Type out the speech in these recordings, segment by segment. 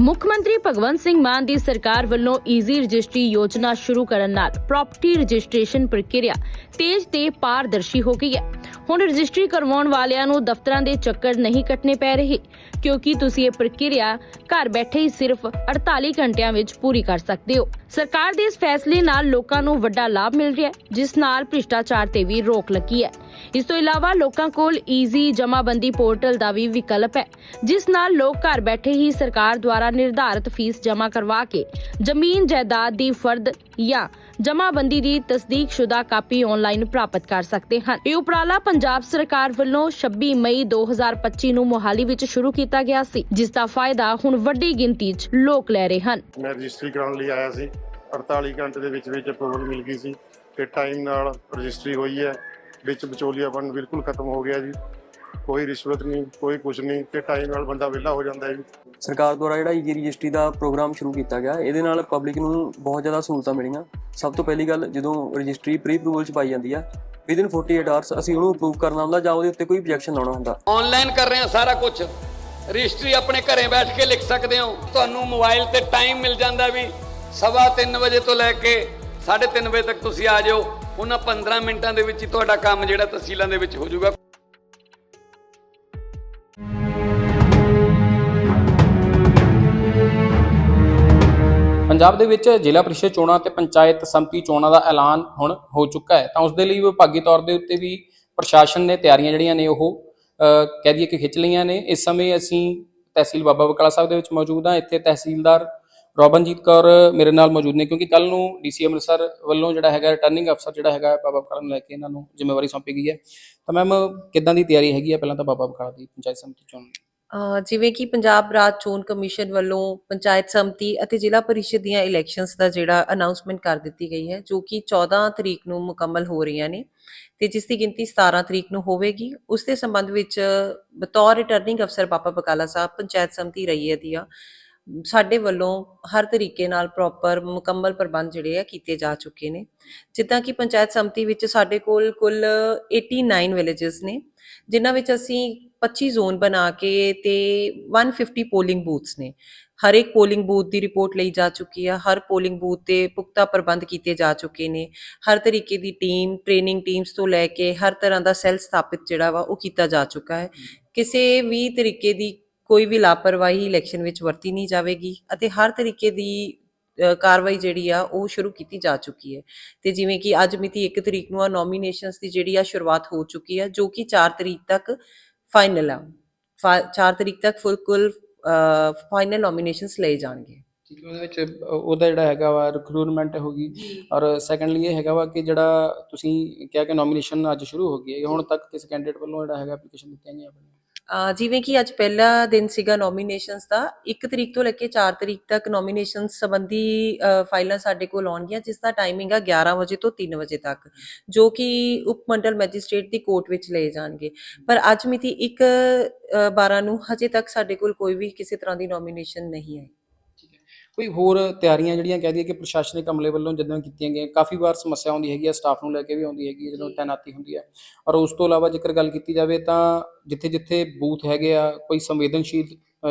ਮੁੱਖ ਮੰਤਰੀ ਭਗਵੰਤ ਸਿੰਘ ਮਾਨ ਦੀ ਸਰਕਾਰ ਵੱਲੋਂ ਈਜ਼ੀ ਰਜਿਸਟਰੀ ਯੋਜਨਾ ਸ਼ੁਰੂ ਕਰਨ ਨਾਲ ਪ੍ਰਾਪਰਟੀ ਰਜਿਸਟ੍ਰੇਸ਼ਨ ਪ੍ਰਕਿਰਿਆ ਤੇਜ਼ ਤੇ ਪਾਰਦਰਸ਼ੀ ਹੋ ਗਈ ਹੈ। ਹੁਣ ਰਜਿਸਟਰੀ ਕਰਵਾਉਣ ਵਾਲਿਆਂ ਨੂੰ ਦਫ਼ਤਰਾਂ ਦੇ ਚੱਕਰ ਨਹੀਂ ਕੱਟਣੇ ਪੈ ਰਹੇ, ਕਿਉਂਕਿ ਤੁਸੀਂ ਇਹ ਪ੍ਰਕਿਰਿਆ ਘਰ ਬੈਠੇ ਹੀ ਸਿਰਫ 48 ਘੰਟਿਆਂ ਵਿੱਚ ਪੂਰੀ ਕਰ ਸਕਦੇ ਹੋ। ਸਰਕਾਰ ਦੇ ਇਸ ਫੈਸਲੇ ਨਾਲ ਲੋਕਾਂ ਨੂੰ ਵੱਡਾ ਲਾਭ ਮਿਲ ਰਿਹਾ ਹੈ, ਜਿਸ ਨਾਲ ਭ੍ਰਿਸ਼ਟਾਚਾਰ ਤੇ ਵੀ ਰੋਕ ਲੱਗੀ ਹੈ। ਇਸ ਤੋਂ ਇਲਾਵਾ ਲੋਕਾਂ ਕੋਲ ਈਜ਼ੀ ਜਮਾਬੰਦੀ ਪੋਰਟਲ ਦਾ ਵੀ ਵਿਕਲਪ ਹੈ, ਜਿਸ ਨਾਲ ਲੋਕ ਘਰ ਬੈਠੇ ਹੀ ਸਰਕਾਰ ਦੁਆਰਾ ਨਿਰਧਾਰਿਤ ਫੀਸ ਜਮ੍ਹਾਂ ਕਰਵਾ ਕੇ ਜ਼ਮੀਨ ਜਾਇਦਾਦ ਦੀ ਫਰਦ ਜਾਂ ਜਮਾਬੰਦੀ ਦੀ ਤਸਦੀਕਸ਼ੁਦਾ ਕਾਪੀ ਆਨਲਾਈਨ ਪ੍ਰਾਪਤ ਕਰ ਸਕਦੇ ਹਨ। ਇਹ ਉਪਰਾਲਾ ਪੰਜਾਬ ਸਰਕਾਰ ਵੱਲੋਂ 26 ਮਈ 2025 ਨੂੰ ਮੋਹਾਲੀ ਵਿੱਚ ਸ਼ੁਰੂ ਕੀਤਾ ਗਿਆ ਸੀ, ਜਿਸ ਦਾ ਫਾਇਦਾ ਹੁਣ ਵੱਡੀ ਗਿਣਤੀ 'ਚ ਲੋਕ ਲੈ ਰਹੇ ਹਨ। ਮੈਂ ਰਜਿਸਟਰੀ ਕਰਾਉਣ ਲਈ ਆਇਆ ਸੀ। 48 ਘੰਟੇ ਦੇ ਵਿੱਚ ਵਿੱਚ ਅਪਰੂਵਲ ਮਿਲ ਗਈ ਸੀ ਤੇ ਟਾਈਮ ਨਾਲ ਰਜਿਸਟਰੀ ਹੋਈ ਹੈ। ਵਿੱਚ ਵਿਚੋਲੀਆਪਨ ਬਿਲਕੁਲ ਖਤਮ ਹੋ ਗਿਆ ਜੀ। ਕੋਈ ਰਿਸ਼ਵਤ ਨਹੀਂ ਕੋਈ ਕੁਝ ਨਹੀਂ ਤੇ ਟਾਈਮ ਨਾਲ ਬੰਦਾ ਵਿਹਲਾ ਹੋ ਜਾਂਦਾ ਹੈ ਜੀ। ਸਰਕਾਰ ਦੁਆਰਾ ਜਿਹੜਾ ਈ ਰਜਿਸਟਰੀ ਦਾ ਪ੍ਰੋਗਰਾਮ ਸ਼ੁਰੂ ਕੀਤਾ ਗਿਆ ਇਹਦੇ ਨਾਲ ਪਬਲਿਕ ਨੂੰ ਬਹੁਤ ਜ਼ਿਆਦਾ ਸਹੂਲਤਾਂ ਮਿਲੀਆਂ। ਸਭ ਤੋਂ ਪਹਿਲੀ ਗੱਲ ਜਦੋਂ ਰਜਿਸਟਰੀ ਪ੍ਰੀ ਅਪਰੂਵਲ ਚ ਪਾਈ ਜਾਂਦੀ ਆ ਵਿਦਿਨ 48 ਆਵਰਸ ਅਸੀਂ ਉਹਨੂੰ ਅਪਰੂਵ ਕਰਨਾ ਹੁੰਦਾ ਜਾਂ ਉਹਦੇ ਉੱਤੇ ਕੋਈ objection ਲਾਉਣਾ ਹੁੰਦਾ। ਆਨਲਾਈਨ ਕਰ ਰਹੇ ਹਾਂ ਸਾਰਾ ਕੁਝ ਰਜਿਸਟਰੀ ਆਪਣੇ ਘਰੇ ਬੈਠ ਕੇ ਲਿਖ ਸਕਦੇ ਹੋ। ਤੁਹਾਨੂੰ ਮੋਬਾਈਲ ਤੇ ਟਾਈਮ ਮਿਲ ਜਾਂਦਾ ਵੀ ਸਵਾ ਤਿੰਨ ਵਜੇ ਤੋਂ ਲੈ ਕੇ 3:30 ਵਜੇ ਤੱਕ ਤੁਸੀਂ ਆ ਜਾਓ। ਉਹਨਾਂ 15 ਮਿੰਟਾਂ ਦੇ ਵਿੱਚ ਹੀ ਤੁਹਾਡਾ ਕੰਮ ਜਿਹੜਾ ਤਹਿਸੀਲਾਂ ਦੇ ਵਿੱਚ ਹੋ ਜਾਊਗਾ। ਪੰਜਾਬ ਦੇ ਵਿੱਚ ਜ਼ਿਲ੍ਹਾ ਪ੍ਰੀਸ਼ਦ ਚੋਣਾਂ ਤੇ ਪੰਚਾਇਤ ਸੰਮਤੀ ਚੋਣਾਂ ਦਾ ਐਲਾਨ ਹੁਣ ਹੋ ਚੁੱਕਾ ਹੈ। ਤਾਂ ਉਸ ਦੇ ਲਈ ਵਿਭਾਗੀ ਤੌਰ ਦੇ ਉੱਤੇ ਵੀ ਪ੍ਰਸ਼ਾਸਨ ਨੇ ਤਿਆਰੀਆਂ ਜਿਹੜੀਆਂ ਨੇ ਉਹ ਅਹ, ਕਹਿ ਦਈਏ ਕਿ ਖਿੱਚ ਲਈਆਂ ਨੇ। ਇਸ ਸਮੇਂ ਅਸੀਂ ਤਹਿਸੀਲ ਬਾਬਾ ਬਕਾਲਾ ਸਾਹਿਬ ਦੇ ਵਿੱਚ ਮੌਜੂਦ ਹਾਂ। ਇੱਥੇ ਤਹਿਸੀਲਦਾਰ ਰੋਬਨਜੀਤ ਕੌਰ ਮੇਰੇ ਨਾਲ ਮੌਜੂਦ ਨੇ ਕਿਉਂਕਿ ਕੱਲ ਨੂੰ ਡੀਸੀ ਅੰਮ੍ਰਿਤਸਰ ਵੱਲੋਂ ਜਿਹੜਾ ਹੈਗਾ ਰਿਟਰਨਿੰਗ ਅਫਸਰ ਜਿਹੜਾ ਹੈਗਾ ਬਾਬਾ ਬਕਾਲਾ ਨੂੰ ਲੈ ਕੇ ਇਹਨਾਂ ਨੂੰ ਜ਼ਿੰਮੇਵਾਰੀ ਸੌਂਪੀ ਗਈ ਹੈ। ਤਾਂ ਮੈਮ ਕਿੱਦਾਂ ਦੀ ਤਿਆਰੀ ਹੈਗੀ ਹੈ ਪਹਿਲਾਂ ਤਾਂ ਬਾਬਾ ਬਕਾਲਾ ਦੀ ਪੰਚਾਇਤ ਸੰਮਤੀ ਚੋਣ ਜਿਵੇਂ ਕਿ ਪੰਜਾਬ ਰਾਜ ਚੋਣ ਕਮਿਸ਼ਨ ਵੱਲੋਂ ਪੰਚਾਇਤ ਸਮਿਤੀ ਅਤੇ ਜ਼ਿਲ੍ਹਾ ਪਰਿਸ਼ਦ ਦੀਆਂ ਇਲੈਕਸ਼ਨਸ ਦਾ ਜਿਹੜਾ ਅਨਾਉਂਸਮੈਂਟ ਕਰ ਦਿੱਤੀ ਗਈ ਹੈ, ਜੋ ਕਿ 14 ਤਰੀਕ ਨੂੰ ਮੁਕੰਮਲ ਹੋ ਰਹੀਆਂ ਨੇ ਤੇ ਜਿਸ ਦੀ ਗਿਣਤੀ 17 ਤਰੀਕ ਨੂੰ ਹੋਵੇਗੀ। ਉਸ ਦੇ ਸੰਬੰਧ ਵਿੱਚ ਬਤੌਰ ਰਿਟਰਨਿੰਗ ਅਫਸਰ ਬਾਬਾ ਬਕਾਲਾ ਸਾਹਿਬ ਪੰਚਾਇਤ ਸਮਿਤੀ ਰਈਏ ਦੀਆਂ ਸਾਡੇ ਵੱਲੋਂ ਹਰ ਤਰੀਕੇ ਨਾਲ ਪ੍ਰੋਪਰ ਮੁਕੰਮਲ ਪ੍ਰਬੰਧ ਜਿਹੜੇ ਆ ਕੀਤੇ ਜਾ ਚੁੱਕੇ ਨੇ। ਜਿੱਦਾਂ ਕਿ ਪੰਚਾਇਤ ਸਮਿਤੀ ਵਿੱਚ ਸਾਡੇ ਕੋਲ ਕੁੱਲ 89 ਵਿਲੇजेस ਨੇ, ਜਿਨ੍ਹਾਂ ਵਿੱਚ ਅਸੀਂ 25 ਜ਼ੋਨ ਬਣਾ ਕੇ ਤੇ 150 ਪੋਲਿੰਗ ਬੂਥਸ ਨੇ। ਹਰ ਇੱਕ ਪੋਲਿੰਗ ਬੂਥ ਦੀ ਰਿਪੋਰਟ ਲਈ ਜਾ ਚੁੱਕੀ ਆ, ਹਰ ਪੋਲਿੰਗ ਬੂਥ ਤੇ ਪੁਖਤਾ ਪ੍ਰਬੰਧ ਕੀਤੇ ਜਾ ਚੁੱਕੇ ਨੇ। ਹਰ ਤਰੀਕੇ ਦੀ ਟੀਮ ਟ੍ਰੇਨਿੰਗ ਟੀਮਸ ਤੋਂ ਲੈ ਕੇ ਹਰ ਤਰ੍ਹਾਂ ਦਾ ਸੈੱਲ ਸਥਾਪਿਤ ਜਿਹੜਾ ਵਾ ਉਹ ਕੀਤਾ ਜਾ ਚੁੱਕਾ ਹੈ। ਕਿਸੇ ਵੀ ਤਰੀਕੇ ਦੀ ਕੋਈ ਵੀ ਲਾਪਰਵਾਹੀ ਇਲੈਕਸ਼ਨ ਵਿੱਚ ਵਰਤੀ ਨਹੀਂ ਜਾਵੇਗੀ ਅਤੇ ਹਰ ਤਰੀਕੇ ਦੀ ਕਾਰਵਾਈ ਜਿਹੜੀ ਆ ਉਹ ਸ਼ੁਰੂ ਕੀਤੀ ਜਾ ਚੁੱਕੀ ਹੈ। ਤੇ ਜਿਵੇਂ ਕਿ ਅੱਜ ਮਿਤੀ 1 ਤਰੀਕ ਨੂੰ ਆ ਨੋਮੀਨੇਸ਼ਨਸ ਦੀ ਜਿਹੜੀ ਆ ਸ਼ੁਰੂਆਤ ਹੋ ਚੁੱਕੀ ਹੈ ਜੋ ਕਿ 4 ਤਰੀਕ ਤੱਕ ਫਾਈਨਲ ਆ। 4 ਤਰੀਕ ਤੱਕ ਫੁੱਲ ਕੁੱਲ ਫਾਈਨਲ ਨੋਮੀਨੇਸ਼ਨਸ ਲਏ ਜਾਣਗੇ। ਠੀਕ ਹੈ ਉਹਦੇ ਵਿੱਚ ਉਹਦਾ ਜਿਹੜਾ ਹੈਗਾ ਵਾ ਰਿਕਰੂਟਮੈਂਟ ਹੋਗੀ ਔਰ ਸੈਕੰਡਲੀ ਇਹ ਹੈਗਾ ਵਾ ਕਿ ਜਿਹੜਾ ਤੁਸੀਂ ਕਿਹਾ ਕਿ ਨੋਮੀਨੇਸ਼ਨ ਅੱਜ ਸ਼ੁਰੂ ਹੋ ਗਈ ਹੈ ਹੁਣ ਤੱਕ ਕਿਸ ਕੈਂਡੀਡੇਟ ਵੱਲੋਂ ਜਿਹੜਾ ਹੈਗਾ ਐਪਲੀਕੇਸ਼ਨ ਦਿੱਤੀਆਂ ਗਈਆਂ ਆਪਣੀਆਂ? ਜਿਵੇਂ ਕਿ ਅੱਜ ਪਹਿਲਾ ਦਿਨ ਸੀਗਾ ਨੋਮੀਨੇਸ਼ਨਸ ਦਾ 1 ਤਰੀਕ ਤੋਂ ਲੈ ਕੇ 4 ਤਰੀਕ ਤੱਕ ਨੋਮੀਨੇਸ਼ਨਸ ਸੰਬੰਧੀ ਫਾਈਲਾਂ ਸਾਡੇ ਕੋਲ ਆਉਣਗੀਆਂ, ਜਿਸ ਦਾ ਟਾਈਮਿੰਗ ਆ 11 ਵਜੇ ਤੋਂ 3 ਵਜੇ ਤੱਕ, ਜੋ ਕਿ ਉਪ ਮੰਡਲ ਮੈਜਿਸਟ੍ਰੇਟ ਦੀ ਕੋਰਟ ਵਿੱਚ ਲਏ ਜਾਣਗੇ। ਪਰ ਅੱਜ ਮਿਤੀ 1 12 ਨੂੰ ਹਜੇ ਤੱਕ ਸਾਡੇ ਕੋਲ ਕੋਈ ਵੀ ਕਿਸੇ ਤਰ੍ਹਾਂ ਦੀ ਨੋਮੀਨੇਸ਼ਨ ਨਹੀਂ ਆਈ। ਕੋਈ ਹੋਰ ਤਿਆਰੀਆਂ ਜਿਹੜੀਆਂ ਕਹਿ ਦਈਏ ਕਿ ਪ੍ਰਸ਼ਾਸਨਿਕ ਅਮਲੇ ਵੱਲੋਂ ਜਦੋਂ ਕੀਤੀਆਂ ਗਈਆਂ ਕਾਫੀ ਵਾਰ ਸਮੱਸਿਆ ਆਉਂਦੀ ਹੈਗੀ ਹੈ ਸਟਾਫ ਨੂੰ ਲੈ ਕੇ ਵੀ ਆਉਂਦੀ ਹੈਗੀ ਹੈ ਜਦੋਂ ਤੈਨਾਤੀ ਹੁੰਦੀ ਹੈ ਔਰ ਉਸ ਤੋਂ ਇਲਾਵਾ ਜੇਕਰ ਗੱਲ ਕੀਤੀ ਜਾਵੇ ਤਾਂ ਜਿੱਥੇ ਜਿੱਥੇ ਬੂਥ ਹੈਗੇ ਆ ਕੋਈ ਸੰਵੇਦਨਸ਼ੀਲ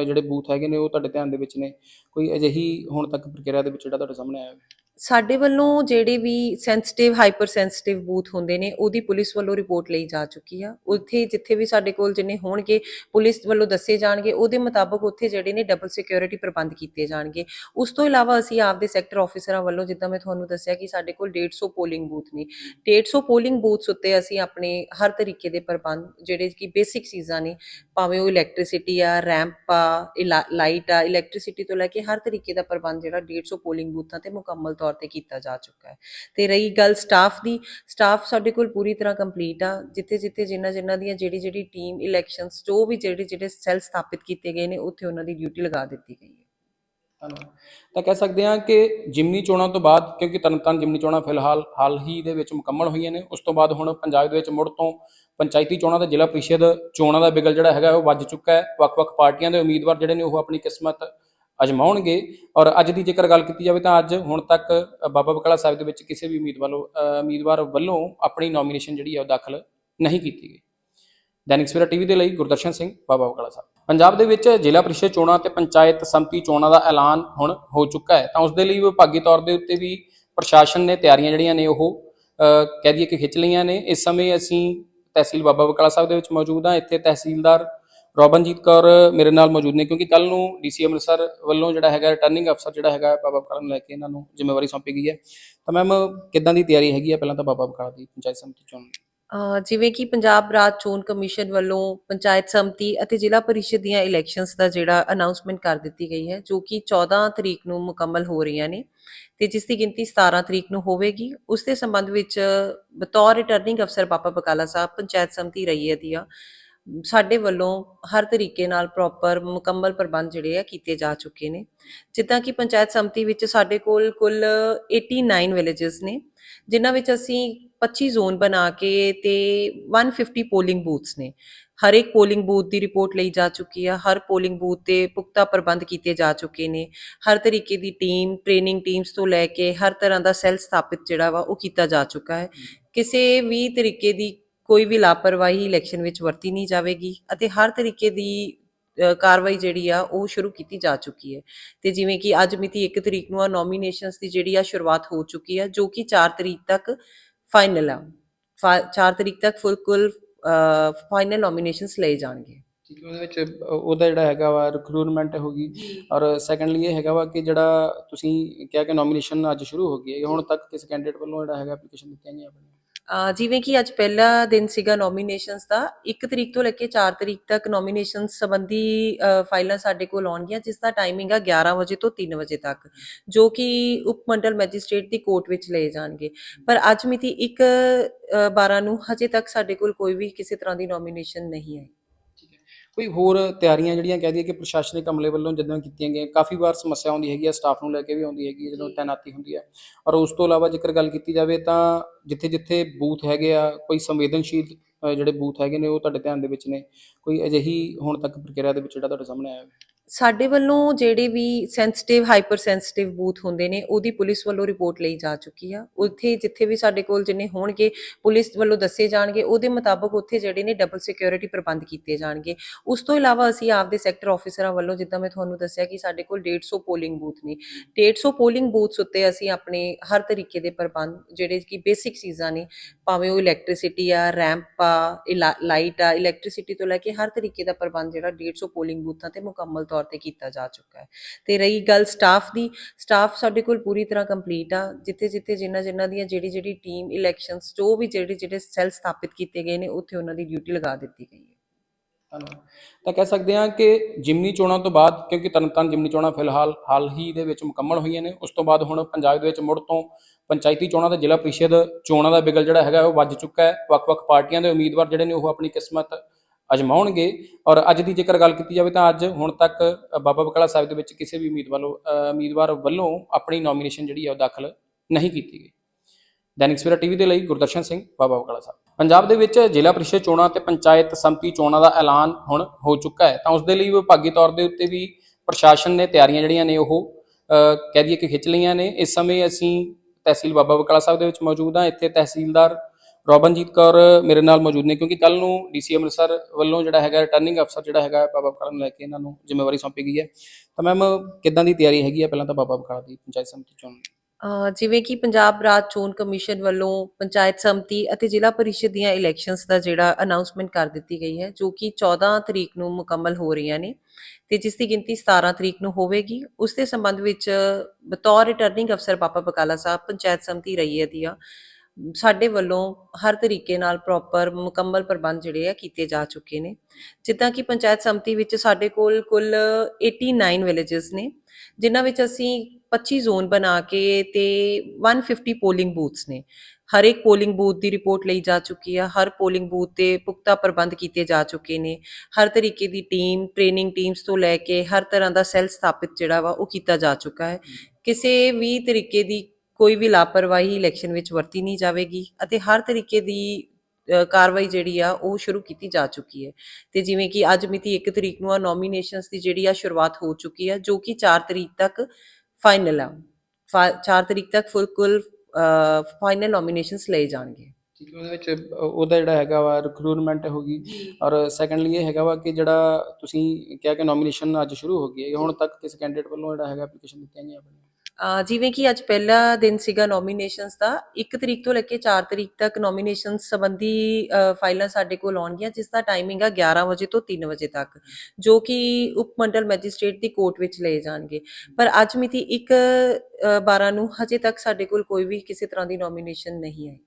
ਜਿਹੜੇ ਬੂਥ ਹੈਗੇ ਨੇ ਉਹ ਤੁਹਾਡੇ ਧਿਆਨ ਦੇ ਵਿੱਚ ਨੇ। ਕੋਈ ਅਜਿਹੀ ਹੁਣ ਤੱਕ ਪ੍ਰਕਿਰਿਆ ਦੇ ਵਿੱਚ ਜਿਹੜਾ ਤੁਹਾਡੇ ਸਾਹਮਣੇ ਆਇਆ ਹੋਵੇ। ਸਾਡੇ ਵੱਲੋਂ ਜਿਹੜੇ ਵੀ ਸੈਂਸਿਟਿਵ ਹਾਈਪਰ ਸੈਂਸਿਟਿਵ ਬੂਥ ਹੁੰਦੇ ਨੇ, ਉਹਦੀ ਪੁਲਿਸ ਵੱਲੋਂ ਰਿਪੋਰਟ ਲਈ ਜਾ ਚੁੱਕੀ ਆ। ਉੱਥੇ ਜਿੱਥੇ ਵੀ ਸਾਡੇ ਕੋਲ ਜਿੰਨੇ ਹੋਣਗੇ, ਪੁਲਿਸ ਵੱਲੋਂ ਦੱਸੇ ਜਾਣਗੇ, ਉਹਦੇ ਮੁਤਾਬਕ ਉੱਥੇ ਜਿਹੜੇ ਨੇ ਡਬਲ ਸਿਕਿਉਰਿਟੀ ਪ੍ਰਬੰਧ ਕੀਤੇ ਜਾਣਗੇ। ਉਸ ਤੋਂ ਇਲਾਵਾ ਅਸੀਂ ਆਪਦੇ ਸੈਕਟਰ ਆਫੀਸਰਾਂ ਵੱਲੋਂ, ਜਿੱਦਾਂ ਮੈਂ ਤੁਹਾਨੂੰ ਦੱਸਿਆ ਕਿ ਸਾਡੇ ਕੋਲ 150 ਪੋਲਿੰਗ ਬੂਥ ਨੇ। 150 ਪੋਲਿੰਗ ਬੂਥਸ ਉੱਤੇ ਅਸੀਂ ਆਪਣੇ ਹਰ ਤਰੀਕੇ ਦੇ ਪ੍ਰਬੰਧ, ਜਿਹੜੇ ਕਿ ਬੇਸਿਕ ਚੀਜ਼ਾਂ ਨੇ, ਭਾਵੇਂ ਉਹ ਇਲੈਕਟ੍ਰਿਸਿਟੀ ਆ ਰੈਂਪ ਆ ਲਾਈਟ ਆ ਇਲੈਕਟ੍ਰਿਸਿਟੀ ਤੋਂ ਲੈ ਕੇ ਹਰ ਤਰੀਕੇ ਦਾ ਪ੍ਰਬੰਧ ਜਿਹੜਾ 150 ਪੋਲਿੰਗ ਬੂਥਾਂ ਤੇ ਮੁਕੰਮਲ ਤੌਰ ਤੇ ਕੀਤਾ ਜਾ ਚੁੱਕਾ ਹੈ। ਤੇ ਰਹੀ ਗੱਲ ਸਟਾਫ ਦੀ ਸਟਾਫ ਸਾਡੇ ਕੋਲ ਪੂਰੀ ਤਰ੍ਹਾਂ ਕੰਪਲੀਟ ਆ। ਜਿੱਥੇ ਜਿੱਥੇ ਜਿੰਨਾ ਜਿੰਨਾ ਦੀਆਂ ਜਿਹੜੀ ਜਿਹੜੀ ਟੀਮ ਇਲੈਕਸ਼ਨਸ ਜੋ ਵੀ ਜਿਹੜੇ ਜਿਹੜੇ ਸੈੱਲ ਸਥਾਪਿਤ ਕੀਤੇ ਗਏ ਨੇ, ਉੱਥੇ ਉਹਨਾਂ ਦੀ ਡਿਊਟੀ ਲਗਾ ਦਿੱਤੀ ਗਈ ਹੈ। ਤਾਂ ਕਹਿ ਸਕਦੇ ਹਾਂ ਕਿ ਜਿਮਨੀ ਚੋਣਾਂ ਤੋਂ ਬਾਅਦ, ਕਿਉਂਕਿ ਤਰਨਤਾਰਨ ਜਿਮਨੀ ਚੋਣਾਂ ਫਿਲਹਾਲ, ਹਾਲ ਹੀ ਦੇ ਵਿੱਚ ਮੁਕੰਮਲ ਹੋਈਆਂ ਨੇ, ਉਸ ਤੋਂ ਬਾਅਦ ਹੁਣ ਪੰਜਾਬ ਦੇ ਵਿੱਚ ਮੁੜ ਤੋਂ ਪੰਚਾਇਤੀ ਚੋਣਾਂ ਤੇ ਜ਼ਿਲ੍ਹਾ ਪ੍ਰੀਸ਼ਦ ਚੋਣਾਂ ਦਾ ਬਿਗਲ ਜਿਹੜਾ ਹੈਗਾ, ਉਹ ਵੱਜ ਚੁੱਕਾ ਹੈ। ਵੱਖ-ਵੱਖ ਪਾਰਟੀਆਂ ਦੇ ਉਮੀਦਵਾਰ ਜਿਹੜੇ ਨੇ, ਉਹ ਆਪਣੀ ਕਿਸਮਤ ਅਜਮਾਉਣਗੇ ਔਰ ਅੱਜ ਦੀ ਜੇਕਰ ਗੱਲ ਕੀਤੀ ਜਾਵੇ ਤਾਂ ਅੱਜ ਹੁਣ ਤੱਕ ਬਾਬਾ ਬਕਾਲਾ ਸਾਹਿਬ ਦੇ ਵਿੱਚ ਕਿਸੇ ਵੀ ਉਮੀਦਵਾਰ ਉਮੀਦਵਾਰ ਵੱਲੋਂ ਆਪਣੀ ਨੋਮੀਨੇਸ਼ਨ ਜਿਹੜੀ ਹੈ ਉਹ ਦਾਖਲ ਨਹੀਂ ਕੀਤੀ ਗਈ। ਦੈਨਿਕ ਸਵੇਰਾ ਟੀਵੀ ਦੇ ਲਈ ਗੁਰਦਰਸ਼ਨ ਸਿੰਘ, ਬਾਬਾ ਬਕਾਲਾ ਸਾਹਿਬ। ਪੰਜਾਬ ਦੇ ਵਿੱਚ ਜ਼ਿਲ੍ਹਾ ਪ੍ਰੀਸ਼ਦ ਚੋਣਾਂ ਤੇ ਪੰਚਾਇਤ ਸੰਮਤੀ ਚੋਣਾਂ ਦਾ ਐਲਾਨ ਹੁਣ ਹੋ ਚੁੱਕਾ ਹੈ। ਤਾਂ ਉਸ ਦੇ ਲਈ ਵਿਭਾਗੀ ਤੌਰ ਦੇ ਉੱਤੇ ਵੀ ਪ੍ਰਸ਼ਾਸਨ ਨੇ ਤਿਆਰੀਆਂ ਜਿਹੜੀਆਂ ਨੇ ਉਹ ਕਹਿ ਦਈਏ ਕਿ ਖਿੱਚ ਲਈਆਂ ਨੇ। ਇਸ ਸਮੇਂ ਅਸੀਂ ਤਹਿਸੀਲ ਬਾਬਾ ਬਕਾਲਾ ਸਾਹਿਬ ਦੇ ਵਿੱਚ ਮੌਜੂਦ ਹਾਂ। ਇੱਥੇ ਤਹਿਸੀਲਦਾਰ ਰੋਬਨਜੀਤ ਕੌਰ ਮੇਰੇ ਨਾਲ ਮੌਜੂਦ ਨੇ ਕਿਉਂਕਿ ਕੱਲ ਨੂੰ ਡੀਸੀ ਅੰਮ੍ਰਿਤਸਰ ਵੱਲੋਂ ਜਿਹੜਾ ਹੈਗਾ ਰਿਟਰਨਿੰਗ ਅਫਸਰ ਜਿਹੜਾ ਹੈਗਾ ਬਾਬਾ ਬਕਾਲਾ ਨੂੰ ਲੈ ਕੇ ਇਹਨਾਂ ਨੂੰ ਜ਼ਿੰਮੇਵਾਰੀ ਸੌਂਪੀ ਗਈ ਹੈ। ਤਾਂ ਮੈਮ ਕਿੱਦਾਂ ਦੀ ਤਿਆਰੀ ਹੈਗੀ ਹੈ ਪਹਿਲਾਂ ਤਾਂ ਬਾਬਾ ਬਕਾਲਾ ਦੀ ਪੰਚਾਇਤ ਸੰਮਤੀ ਚੋਣ ਜਿਵੇਂ ਕਿ ਪੰਜਾਬ ਰਾਜ ਚੋਣ ਕਮਿਸ਼ਨ ਵੱਲੋਂ ਪੰਚਾਇਤ ਸੰਮਤੀ ਅਤੇ ਜ਼ਿਲ੍ਹਾ ਪਰਿਸ਼ਦ ਦੀਆਂ ਇਲੈਕਸ਼ਨਸ ਦਾ ਜਿਹੜਾ ਅਨਾਉਂਸਮੈਂਟ ਕਰ ਦਿੱਤੀ ਗਈ ਹੈ, ਜੋ ਕਿ 14 ਤਰੀਕ ਨੂੰ ਮੁਕੰਮਲ ਹੋ ਰਹੀਆਂ ਨੇ ਤੇ ਜਿਸ ਦੀ ਗਿਣਤੀ 17 ਤਰੀਕ ਨੂੰ ਹੋਵੇਗੀ। ਉਸ ਦੇ ਸੰਬੰਧ ਵਿੱਚ ਬਤੌਰ ਰਿਟਰਨਿੰਗ ਅਫਸਰ ਬਾਬਾ ਬਕਾਲਾ ਸਾਹਿਬ ਪੰਚਾਇਤ ਸਮਿਤੀ ਸੰਮਤੀ ਰਈਏ ਦੀਆਂ ਸਾਡੇ ਵੱਲੋਂ ਹਰ ਤਰੀਕੇ ਨਾਲ ਪ੍ਰੋਪਰ ਮੁਕੰਮਲ ਪ੍ਰਬੰਧ ਜਿਹੜੇ ਆ ਕੀਤੇ ਜਾ ਚੁੱਕੇ ਨੇ। ਜਿੱਦਾਂ ਕਿ ਪੰਚਾਇਤ ਸਮਿਤੀ ਵਿੱਚ ਸਾਡੇ ਕੋਲ ਕੁੱਲ 89 ਵਿਲੇजेस ਨੇ, ਜਿਨ੍ਹਾਂ ਵਿੱਚ ਅਸੀਂ 25 ਜ਼ੋਨ ਬਣਾ ਕੇ ਤੇ 150 ਪੋਲਿੰਗ ਬੂਥਸ ਨੇ। ਹਰ ਇੱਕ ਪੋਲਿੰਗ ਬੂਥ ਦੀ ਰਿਪੋਰਟ ਲਈ ਜਾ ਚੁੱਕੀ ਆ, ਹਰ ਪੋਲਿੰਗ ਬੂਥ ਤੇ ਪੁਖਤਾ ਪ੍ਰਬੰਧ ਕੀਤੇ ਜਾ ਚੁੱਕੇ ਨੇ। ਹਰ ਤਰੀਕੇ ਦੀ ਟੀਮ ਟ੍ਰੇਨਿੰਗ ਟੀਮਸ ਤੋਂ ਲੈ ਕੇ ਹਰ ਤਰ੍ਹਾਂ ਦਾ ਸੈੱਲ ਸਥਾਪਿਤ ਜਿਹੜਾ ਵਾ ਉਹ ਕੀਤਾ ਜਾ ਚੁੱਕਾ ਹੈ। ਕਿਸੇ ਵੀ ਤਰੀਕੇ ਦੀ ਕੋਈ ਵੀ ਲਾਪਰਵਾਹੀ ਇਲੈਕਸ਼ਨ ਵਿੱਚ ਵਰਤੀ ਨਹੀਂ ਜਾਵੇਗੀ ਅਤੇ ਹਰ ਤਰੀਕੇ ਦੀ ਕਾਰਵਾਈ ਜਿਹੜੀ ਆ ਉਹ ਸ਼ੁਰੂ ਕੀਤੀ ਜਾ ਚੁੱਕੀ ਹੈ। ਤੇ ਜਿਵੇਂ ਕਿ ਅੱਜ ਮਿਤੀ 1 ਤਰੀਕ ਨੂੰ ਆ ਨੋਮੀਨੇਸ਼ਨਸ ਦੀ ਜਿਹੜੀ ਆ ਸ਼ੁਰੂਆਤ ਹੋ ਚੁੱਕੀ ਆ ਜੋ ਕਿ 4 ਤਰੀਕ ਤੱਕ ਫਾਈਨਲ ਆ। 4 ਤਰੀਕ ਤੱਕ ਫੁੱਲ ਕੁੱਲ ਫਾਈਨਲ ਨੋਮੀਨੇਸ਼ਨਸ ਲਏ ਜਾਣਗੇ। ਠੀਕ ਹੈ ਉਹਦੇ ਵਿੱਚ ਉਹਦਾ ਜਿਹੜਾ ਹੈਗਾ ਵਾ ਰਿਕਰੂਟਮੈਂਟ ਹੋਗੀ ਔਰ ਸੈਕੰਡਲੀ ਇਹ ਹੈਗਾ ਵਾ ਕਿ ਜਿਹੜਾ ਤੁਸੀਂ ਕਿਹਾ ਕਿ ਨੋਮੀਨੇਸ਼ਨ ਅੱਜ ਸ਼ੁਰੂ ਹੋ ਗਈ ਹੈ ਹੁਣ ਤੱਕ ਕਿਸ ਕੈਂਡੀਡੇਟ ਵੱਲੋਂ ਜਿਹੜਾ ਹੈਗਾ ਐਪਲੀਕੇਸ਼ਨ ਦਿੱਤੀਆਂ ਗਈਆਂ ਆਪਣੀਆਂ? ਜਿਵੇਂ ਕਿ ਅੱਜ ਪਹਿਲਾ ਦਿਨ ਸੀਗਾ ਨੋਮੀਨੇਸ਼ਨਸ ਦਾ 1 ਤਰੀਕ ਤੋਂ ਲੈ ਕੇ 4 ਤਰੀਕ ਤੱਕ ਨੋਮੀਨੇਸ਼ਨ ਸੰਬੰਧੀ ਫਾਈਲਾਂ ਸਾਡੇ ਕੋਲ ਆਉਣਗੀਆਂ, ਜਿਸ ਦਾ ਟਾਈਮਿੰਗ ਆ 11 ਵਜੇ ਤੋਂ 3 ਵਜੇ ਤੱਕ, ਜੋ ਕਿ ਉਪ ਮੰਡਲ ਮੈਜਿਸਟ੍ਰੇਟ ਦੀ ਕੋਰਟ ਵਿੱਚ ਲਏ ਜਾਣਗੇ। ਪਰ ਅੱਜ ਮਿਤੀ 1 12 ਨੂੰ ਹਜੇ ਤੱਕ ਸਾਡੇ ਕੋਲ ਕੋਈ ਵੀ ਕਿਸੇ ਤਰ੍ਹਾਂ ਦੀ ਨੋਮੀਨੇਸ਼ਨ ਨਹੀਂ ਆਈ। ਕੋਈ ਹੋਰ ਤਿਆਰੀਆਂ ਜਿਹੜੀਆਂ ਕਹਿ ਦਈਏ ਕਿ ਪ੍ਰਸ਼ਾਸਨਿਕ ਅਮਲੇ ਵੱਲੋਂ ਜਦੋਂ ਕੀਤੀਆਂ ਗਈਆਂ ਕਾਫੀ ਵਾਰ ਸਮੱਸਿਆ ਆਉਂਦੀ ਹੈਗੀ ਹੈ ਸਟਾਫ ਨੂੰ ਲੈ ਕੇ ਵੀ ਆਉਂਦੀ ਹੈਗੀ ਹੈ ਜਦੋਂ ਤੈਨਾਤੀ ਹੁੰਦੀ ਹੈ ਔਰ ਉਸ ਤੋਂ ਇਲਾਵਾ ਜੇਕਰ ਗੱਲ ਕੀਤੀ ਜਾਵੇ ਤਾਂ ਜਿੱਥੇ ਜਿੱਥੇ ਬੂਥ ਹੈਗੇ ਆ ਕੋਈ ਸੰਵੇਦਨਸ਼ੀਲ ਜਿਹੜੇ ਬੂਥ ਹੈਗੇ ਨੇ ਉਹ ਤੁਹਾਡੇ ਧਿਆਨ ਦੇ ਵਿੱਚ ਨੇ। ਕੋਈ ਅਜਿਹੀ ਹੁਣ ਤੱਕ ਪ੍ਰਕਿਰਿਆ ਦੇ ਵਿੱਚ ਜਿਹੜਾ ਤੁਹਾਡੇ ਸਾਹਮਣੇ ਆਇਆ ਹੋਵੇ। ਸਾਡੇ ਵੱਲੋਂ ਜਿਹੜੇ ਵੀ ਸੈਂਸਿਟਿਵ ਹਾਈਪਰ ਸੈਂਸਿਟਿਵ ਬੂਥ ਹੁੰਦੇ ਨੇ, ਉਹਦੀ ਪੁਲਿਸ ਵੱਲੋਂ ਰਿਪੋਰਟ ਲਈ ਜਾ ਚੁੱਕੀ ਆ। ਉੱਥੇ ਜਿੱਥੇ ਵੀ ਸਾਡੇ ਕੋਲ ਜਿੰਨੇ ਹੋਣਗੇ, ਪੁਲਿਸ ਵੱਲੋਂ ਦੱਸੇ ਜਾਣਗੇ, ਉਹਦੇ ਮੁਤਾਬਕ ਉੱਥੇ ਜਿਹੜੇ ਨੇ ਡਬਲ ਸਿਕਿਉਰਿਟੀ ਪ੍ਰਬੰਧ ਕੀਤੇ ਜਾਣਗੇ। ਉਸ ਤੋਂ ਇਲਾਵਾ ਅਸੀਂ ਆਪਦੇ ਸੈਕਟਰ ਆਫੀਸਰਾਂ ਵੱਲੋਂ, ਜਿੱਦਾਂ ਮੈਂ ਤੁਹਾਨੂੰ ਦੱਸਿਆ ਕਿ ਸਾਡੇ ਕੋਲ 150 ਪੋਲਿੰਗ ਬੂਥ ਨੇ। 150 ਪੋਲਿੰਗ ਬੂਥਸ ਉੱਤੇ ਅਸੀਂ ਆਪਣੇ ਹਰ ਤਰੀਕੇ ਦੇ ਪ੍ਰਬੰਧ, ਜਿਹੜੇ ਕਿ ਬੇਸਿਕ ਚੀਜ਼ਾਂ ਨੇ, ਭਾਵੇਂ ਉਹ ਇਲੈਕਟ੍ਰਿਸਿਟੀ ਆ ਰੈਂਪ ਆ ਲਾਈਟ ਆ ਇਲੈਕਟ੍ਰਿਸਿਟੀ ਤੋਂ ਲੈ ਕੇ ਹਰ ਤਰੀਕੇ ਦਾ ਪ੍ਰਬੰਧ ਜਿਹੜਾ 150 ਪੋਲਿੰਗ ਬੂਥਾਂ ਤੇ ਮੁਕੰਮਲ ਤੌਰ ਤੇ ਕੀਤਾ ਜਾ ਚੁੱਕਾ ਹੈ। ਤੇ ਰਹੀ ਗੱਲ ਸਟਾਫ ਦੀ ਸਟਾਫ ਸਾਡੇ ਕੋਲ ਪੂਰੀ ਤਰ੍ਹਾਂ ਕੰਪਲੀਟ ਆ। ਜਿੱਥੇ ਜਿੱਥੇ ਜਿੰਨਾ ਜਿੰਨਾ ਦੀਆਂ ਜਿਹੜੀ ਜਿਹੜੀ ਟੀਮ ਇਲੈਕਸ਼ਨਸ ਜੋ ਵੀ ਜਿਹੜੇ ਜਿਹੜੇ ਸੈੱਲ ਸਥਾਪਿਤ ਕੀਤੇ ਗਏ ਨੇ, ਉੱਥੇ ਉਹਨਾਂ ਦੀ ਡਿਊਟੀ ਲਗਾ ਦਿੱਤੀ ਗਈ ਹੈ। ਤਾਂ ਕਹਿ ਸਕਦੇ ਹਾਂ ਕਿ ਜਿਮਨੀ ਚੋਣਾਂ ਤੋਂ ਬਾਅਦ, ਕਿਉਂਕਿ ਤਰਨਤਾਰਨ ਜਿਮਨੀ ਚੋਣਾਂ ਫਿਲਹਾਲ, ਹਾਲ ਹੀ ਦੇ ਵਿੱਚ ਮੁਕੰਮਲ ਹੋਈਆਂ ਨੇ, ਉਸ ਤੋਂ ਬਾਅਦ ਹੁਣ ਪੰਜਾਬ ਦੇ ਵਿੱਚ ਮੁੜ ਤੋਂ ਪੰਚਾਇਤੀ ਚੋਣਾਂ ਤੇ ਜ਼ਿਲ੍ਹਾ ਪ੍ਰੀਸ਼ਦ ਚੋਣਾਂ ਦਾ ਬਿਗਲ ਜਿਹੜਾ ਹੈਗਾ, ਉਹ ਵੱਜ ਚੁੱਕਾ ਹੈ। ਵੱਖ-ਵੱਖ ਪਾਰਟੀਆਂ ਦੇ ਉਮੀਦਵਾਰ ਜਿਹੜੇ ਨੇ, ਉਹ ਆਪਣੀ ਕਿਸਮਤ ਅਜਮਾਉਣਗੇ ਔਰ ਅੱਜ ਦੀ ਜੇਕਰ ਗੱਲ ਕੀਤੀ ਜਾਵੇ ਤਾਂ ਅੱਜ ਹੁਣ ਤੱਕ ਬਾਬਾ ਬਕਾਲਾ ਸਾਹਿਬ ਦੇ ਵਿੱਚ ਕਿਸੇ ਵੀ ਉਮੀਦਵਾਰ ਉਮੀਦਵਾਰ ਵੱਲੋਂ ਆਪਣੀ ਨੋਮੀਨੇਸ਼ਨ ਜਿਹੜੀ ਹੈ ਉਹ ਦਾਖਲ ਨਹੀਂ ਕੀਤੀ ਗਈ। ਦੈਨਿਕ ਸਵੇਰਾ ਟੀਵੀ ਦੇ ਲਈ ਗੁਰਦਰਸ਼ਨ ਸਿੰਘ, ਬਾਬਾ ਬਕਾਲਾ ਸਾਹਿਬ। ਪੰਜਾਬ ਦੇ ਵਿੱਚ ਜ਼ਿਲ੍ਹਾ ਪ੍ਰੀਸ਼ਦ ਚੋਣਾਂ ਤੇ ਪੰਚਾਇਤ ਸੰਮਤੀ ਚੋਣਾਂ ਦਾ ਐਲਾਨ ਹੁਣ ਹੋ ਚੁੱਕਾ ਹੈ। ਤਾਂ ਉਸ ਦੇ ਲਈ ਵਿਭਾਗੀ ਤੌਰ ਦੇ ਉੱਤੇ ਵੀ ਪ੍ਰਸ਼ਾਸਨ ਨੇ ਤਿਆਰੀਆਂ ਜਿਹੜੀਆਂ ਨੇ ਉਹ ਕਹਿ ਦਈਏ ਕਿ ਖਿੱਚ ਲਈਆਂ ਨੇ। ਇਸ ਸਮੇਂ ਅਸੀਂ ਤਹਿਸੀਲ ਬਾਬਾ ਬਕਾਲਾ ਸਾਹਿਬ ਦੇ ਵਿੱਚ ਮੌਜੂਦ ਹਾਂ। ਇੱਥੇ ਤਹਿਸੀਲਦਾਰ ਰੋਬਨਜੀਤ ਕੌਰ ਮੇਰੇ ਨਾਲ ਮੌਜੂਦ ਨੇ ਕਿਉਂਕਿ ਕੱਲ ਨੂੰ ਡੀਸੀ ਅੰਮ੍ਰਿਤਸਰ ਵੱਲੋਂ ਜਿਹੜਾ ਹੈਗਾ ਰਿਟਰਨਿੰਗ ਅਫਸਰ ਜਿਹੜਾ ਹੈਗਾ ਬਾਬਾ ਬਕਾਲਾ ਨੂੰ ਲੈ ਕੇ ਇਹਨਾਂ ਨੂੰ ਜ਼ਿੰਮੇਵਾਰੀ ਸੌਂਪੀ ਗਈ ਹੈ। ਤਾਂ ਮੈਮ ਕਿੱਦਾਂ ਦੀ ਤਿਆਰੀ ਹੈਗੀ ਹੈ ਪਹਿਲਾਂ ਤਾਂ ਬਾਬਾ ਬਕਾਲਾ ਦੀ ਪੰਚਾਇਤ ਸੰਮਤੀ ਚੋਣ ਜਿਵੇਂ ਕਿ ਪੰਜਾਬ ਰਾਜ ਚੋਣ ਕਮਿਸ਼ਨ ਵੱਲੋਂ ਪੰਚਾਇਤ ਸੰਮਤੀ ਅਤੇ ਜ਼ਿਲ੍ਹਾ ਪਰਿਸ਼ਦ ਦੀਆਂ ਇਲੈਕਸ਼ਨਸ ਦਾ ਜਿਹੜਾ ਅਨਾਉਂਸਮੈਂਟ ਕਰ ਦਿੱਤੀ ਗਈ ਹੈ, ਜੋ ਕਿ 14 ਤਰੀਕ ਨੂੰ ਮੁਕੰਮਲ ਹੋ ਰਹੀਆਂ ਨੇ ਤੇ ਜਿਸ ਦੀ ਗਿਣਤੀ 17 ਤਰੀਕ ਨੂੰ ਹੋਵੇਗੀ। ਉਸ ਦੇ ਸੰਬੰਧ ਵਿੱਚ ਬਤੌਰ ਰਿਟਰਨਿੰਗ ਅਫਸਰ ਬਾਬਾ ਬਕਾਲਾ ਸਾਹਿਬ ਪੰਚਾਇਤ ਸੰਮਤੀ ਰਈਏ ਦੀਆਂ ਸਾਡੇ ਵੱਲੋਂ ਹਰ ਤਰੀਕੇ ਨਾਲ ਪ੍ਰੋਪਰ ਮੁਕੰਮਲ ਪ੍ਰਬੰਧ ਜਿਹੜੇ ਆ ਕੀਤੇ ਜਾ ਚੁੱਕੇ ਨੇ। ਜਿੱਦਾਂ ਕਿ ਪੰਚਾਇਤ ਸੰਮਤੀ ਵਿੱਚ ਸਾਡੇ ਕੋਲ ਕੁੱਲ 89 ਵਿਲੇजेस ਨੇ, ਜਿਨ੍ਹਾਂ ਵਿੱਚ ਅਸੀਂ 25 ਜ਼ੋਨ ਬਣਾ ਕੇ ਤੇ 150 ਪੋਲਿੰਗ ਬੂਥਸ ਨੇ। ਹਰ ਇੱਕ ਪੋਲਿੰਗ ਬੂਥ ਦੀ ਰਿਪੋਰਟ ਲਈ ਜਾ ਚੁੱਕੀ ਆ, ਹਰ ਪੋਲਿੰਗ ਬੂਥ ਤੇ ਪੁਖਤਾ ਪ੍ਰਬੰਧ ਕੀਤੇ ਜਾ ਚੁੱਕੇ ਨੇ। ਹਰ ਤਰੀਕੇ ਦੀ ਟੀਮ ਟ੍ਰੇਨਿੰਗ ਟੀਮਸ ਤੋਂ ਲੈ ਕੇ ਹਰ ਤਰ੍ਹਾਂ ਦਾ ਸੈੱਲ ਸਥਾਪਿਤ ਜਿਹੜਾ ਵਾ ਉਹ ਕੀਤਾ ਜਾ ਚੁੱਕਾ ਹੈ। ਕਿਸੇ ਵੀ ਤਰੀਕੇ ਦੀ ਕੋਈ ਵੀ ਲਾਪਰਵਾਹੀ ਇਲੈਕਸ਼ਨ ਵਿੱਚ ਵਰਤੀ ਨਹੀਂ ਜਾਵੇਗੀ ਅਤੇ ਹਰ ਤਰੀਕੇ ਦੀ ਕਾਰਵਾਈ ਜਿਹੜੀ ਆ ਉਹ ਸ਼ੁਰੂ ਕੀਤੀ ਜਾ ਚੁੱਕੀ ਹੈ। ਤੇ ਜਿਵੇਂ ਕਿ ਅੱਜ ਮਿਤੀ 1 ਤਰੀਕ ਨੂੰ ਆ ਨੋਮੀਨੇਸ਼ਨਸ ਦੀ ਜਿਹੜੀ ਆ ਸ਼ੁਰੂਆਤ ਹੋ ਚੁੱਕੀ ਆ ਜੋ ਕਿ 4 ਤਰੀਕ ਤੱਕ ਫਾਈਨਲ ਆ। 4 ਤਰੀਕ ਤੱਕ ਫੁੱਲ ਕੁੱਲ ਫਾਈਨਲ ਨੋਮੀਨੇਸ਼ਨਸ ਲਏ ਜਾਣਗੇ। ਠੀਕ ਹੈ ਉਹਦੇ ਵਿੱਚ ਉਹਦਾ ਜਿਹੜਾ ਹੈਗਾ ਵਾ ਰਿਕਰੂਟਮੈਂਟ ਹੋ ਗਈ ਔਰ ਸੈਕੰਡਲੀ ਇਹ ਹੈਗਾ ਵਾ ਕਿ ਜਿਹੜਾ ਤੁਸੀਂ ਕਿਹਾ ਕਿ ਨੋਮੀਨੇਸ਼ਨ ਅੱਜ ਸ਼ੁਰੂ ਹੋ ਗਈ ਹੈ ਹੁਣ ਤੱਕ ਕਿਸ ਕੈਂਡੀਡੇਟ ਵੱਲੋਂ ਜਿਹੜਾ ਹੈਗਾ ਐਪਲੀਕੇਸ਼ਨ ਦਿੱਤੀਆਂ ਗਈਆਂ ਜਿਵੇਂ ਕਿ ਅੱਜ ਪਹਿਲਾ ਦਿਨ ਸੀਗਾ ਨੋਮੀਨੇਸ਼ਨਸ ਦਾ 1 ਤਰੀਕ ਤੋਂ ਲੈ ਕੇ 4 ਤਰੀਕ ਤੱਕ ਨੋਮੀਨੇਸ਼ਨਸ ਸੰਬੰਧੀ ਫਾਈਲਾਂ ਸਾਡੇ ਕੋਲ ਆਉਣਗੀਆਂ, ਜਿਸ ਦਾ ਟਾਈਮਿੰਗ ਆ 11 ਵਜੇ ਤੋਂ 3 ਵਜੇ ਤੱਕ, ਜੋ ਕਿ ਉਪ ਮੰਡਲ ਮੈਜਿਸਟ੍ਰੇਟ ਦੀ ਕੋਰਟ ਵਿੱਚ ਲਏ ਜਾਣਗੇ। ਪਰ ਅੱਜ ਮਿਤੀ 1 12 ਨੂੰ ਹਜੇ ਤੱਕ ਸਾਡੇ ਕੋਲ ਕੋਈ ਵੀ ਕਿਸੇ ਤਰ੍ਹਾਂ ਦੀ ਨੋਮੀਨੇਸ਼ਨ ਨਹੀਂ ਆਈ।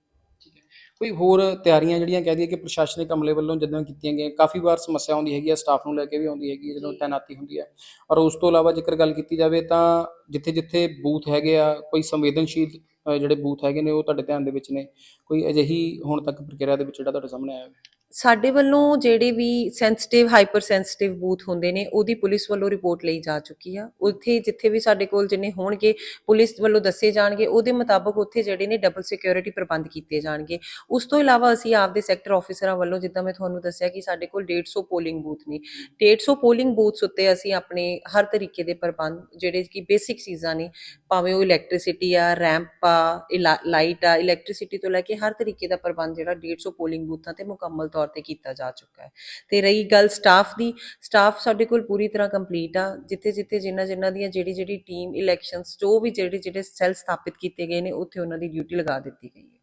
ਕੋਈ ਹੋਰ ਤਿਆਰੀਆਂ ਜਿਹੜੀਆਂ ਕਹਿ ਦਈਏ ਕਿ ਪ੍ਰਸ਼ਾਸਨਿਕ ਅਮਲੇ ਵੱਲੋਂ ਜਦੋਂ ਕੀਤੀਆਂ ਗਈਆਂ ਕਾਫੀ ਵਾਰ ਸਮੱਸਿਆ ਆਉਂਦੀ ਹੈਗੀ ਹੈ ਸਟਾਫ ਨੂੰ ਲੈ ਕੇ ਵੀ ਆਉਂਦੀ ਹੈਗੀ ਹੈ ਜਦੋਂ ਤੈਨਾਤੀ ਹੁੰਦੀ ਹੈ ਔਰ ਉਸ ਤੋਂ ਇਲਾਵਾ ਜੇਕਰ ਗੱਲ ਕੀਤੀ ਜਾਵੇ ਤਾਂ ਜਿੱਥੇ ਜਿੱਥੇ ਬੂਥ ਹੈਗੇ ਆ ਕੋਈ ਸੰਵੇਦਨਸ਼ੀਲ ਜਿਹੜੇ ਬੂਥ ਹੈਗੇ ਨੇ ਉਹ ਤੁਹਾਡੇ ਧਿਆਨ ਦੇ ਵਿੱਚ ਨੇ। ਕੋਈ ਅਜਿਹੀ ਹੁਣ ਤੱਕ ਪ੍ਰਕਿਰਿਆ ਦੇ ਵਿੱਚ ਜਿਹੜਾ ਤੁਹਾਡੇ ਸਾਹਮਣੇ ਆਇਆ ਹੋਵੇ। ਸਾਡੇ ਵੱਲੋਂ ਜਿਹੜੇ ਵੀ ਸੈਂਸਿਟਿਵ ਹਾਈਪਰ ਸੈਂਸਿਟਿਵ ਬੂਥ ਹੁੰਦੇ ਨੇ, ਉਹਦੀ ਪੁਲਿਸ ਵੱਲੋਂ ਰਿਪੋਰਟ ਲਈ ਜਾ ਚੁੱਕੀ ਆ। ਉੱਥੇ ਜਿੱਥੇ ਵੀ ਸਾਡੇ ਕੋਲ ਜਿੰਨੇ ਹੋਣਗੇ, ਪੁਲਿਸ ਵੱਲੋਂ ਦੱਸੇ ਜਾਣਗੇ, ਉਹਦੇ ਮੁਤਾਬਕ ਉੱਥੇ ਜਿਹੜੇ ਨੇ ਡਬਲ ਸਿਕਿਉਰਿਟੀ ਪ੍ਰਬੰਧ ਕੀਤੇ ਜਾਣਗੇ। ਉਸ ਤੋਂ ਇਲਾਵਾ ਅਸੀਂ ਆਪਦੇ ਸੈਕਟਰ ਆਫੀਸਰਾਂ ਵੱਲੋਂ, ਜਿੱਦਾਂ ਮੈਂ ਤੁਹਾਨੂੰ ਦੱਸਿਆ ਕਿ ਸਾਡੇ ਕੋਲ 150 ਪੋਲਿੰਗ ਬੂਥ ਨੇ। 150 ਪੋਲਿੰਗ ਬੂਥਸ ਉੱਤੇ ਅਸੀਂ ਆਪਣੇ ਹਰ ਤਰੀਕੇ ਦੇ ਪ੍ਰਬੰਧ, ਜਿਹੜੇ ਕਿ ਬੇਸਿਕ ਚੀਜ਼ਾਂ ਨੇ, ਭਾਵੇਂ ਉਹ ਇਲੈਕਟ੍ਰਿਸਿਟੀ ਆ ਰੈਂਪ ਆ ਲਾਈਟ ਆ ਇਲੈਕਟ੍ਰਿਸਿਟੀ ਤੋਂ ਲੈ ਕੇ ਹਰ ਤਰੀਕੇ ਦਾ ਪ੍ਰਬੰਧ ਜਿਹੜਾ 150 ਪੋਲਿੰਗ ਬੂਥਾਂ ਤੇ ਮੁਕੰਮਲ ਤੌਰ ਤੇ ਕੀਤਾ ਜਾ ਚੁੱਕਾ ਹੈ। ਤੇ ਰਹੀ ਗੱਲ ਸਟਾਫ ਦੀ ਸਟਾਫ ਸਾਡੇ ਕੋਲ ਪੂਰੀ ਤਰ੍ਹਾਂ ਕੰਪਲੀਟ ਆ। ਜਿੱਥੇ ਜਿੱਥੇ ਜਿਨ੍ਹਾਂ ਜਿਨ੍ਹਾਂ ਦੀਆਂ ਜਿਹੜੀ ਜਿਹੜੀ ਟੀਮ ਇਲੈਕਸ਼ਨਸ ਜੋ ਵੀ ਜਿਹੜੇ ਜਿਹੜੇ ਸੈੱਲ ਸਥਾਪਿਤ ਕੀਤੇ ਗਏ ਨੇ, ਉੱਥੇ ਉਹਨਾਂ ਦੀ ਡਿਊਟੀ ਲਗਾ ਦਿੱਤੀ ਗਈ ਹੈ।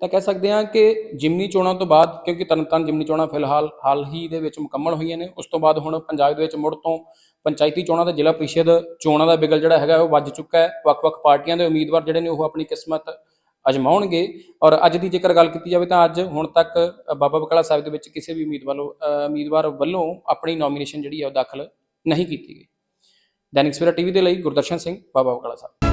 ਤਾਂ ਕਹਿ ਸਕਦੇ ਹਾਂ ਕਿ ਜਿਮਨੀ ਚੋਣਾਂ ਤੋਂ ਬਾਅਦ, ਕਿਉਂਕਿ ਤਰਨਤਾਰਨ ਜਿਮਨੀ ਚੋਣਾਂ ਫਿਲਹਾਲ, ਹਾਲ ਹੀ ਦੇ ਵਿੱਚ ਮੁਕੰਮਲ ਹੋਈਆਂ ਨੇ, ਉਸ ਤੋਂ ਬਾਅਦ ਹੁਣ ਪੰਜਾਬ ਦੇ ਵਿੱਚ ਮੁੜ ਤੋਂ ਪੰਚਾਇਤੀ ਚੋਣਾਂ ਤੇ ਜ਼ਿਲ੍ਹਾ ਪ੍ਰੀਸ਼ਦ ਚੋਣਾਂ ਦਾ ਬਿਗਲ ਜਿਹੜਾ ਹੈਗਾ, ਉਹ ਵੱਜ ਚੁੱਕਾ ਹੈ। ਵੱਖ-ਵੱਖ ਪਾਰਟੀਆਂ ਦੇ ਉਮੀਦਵਾਰ ਜਿਹੜੇ ਨੇ, ਉਹ ਆਪਣੀ ਕਿਸਮਤ ਅਜਮਾਉਣਗੇ ਔਰ ਅੱਜ ਦੀ ਜੇਕਰ ਗੱਲ ਕੀਤੀ ਜਾਵੇ ਤਾਂ ਅੱਜ ਹੁਣ ਤੱਕ ਬਾਬਾ ਬਕਾਲਾ ਸਾਹਿਬ ਦੇ ਵਿੱਚ ਕਿਸੇ ਵੀ ਉਮੀਦਵਾਰ ਉਮੀਦਵਾਰ ਵੱਲੋਂ ਆਪਣੀ ਨੋਮੀਨੇਸ਼ਨ ਜਿਹੜੀ ਹੈ ਉਹ ਦਾਖਲ ਨਹੀਂ ਕੀਤੀ ਗਈ। ਦੈਨਿਕ ਸਵੇਰਾ ਟੀਵੀ ਦੇ ਲਈ ਗੁਰਦਰਸ਼ਨ ਸਿੰਘ, ਬਾਬਾ ਬਕਾਲਾ ਸਾਹਿਬ।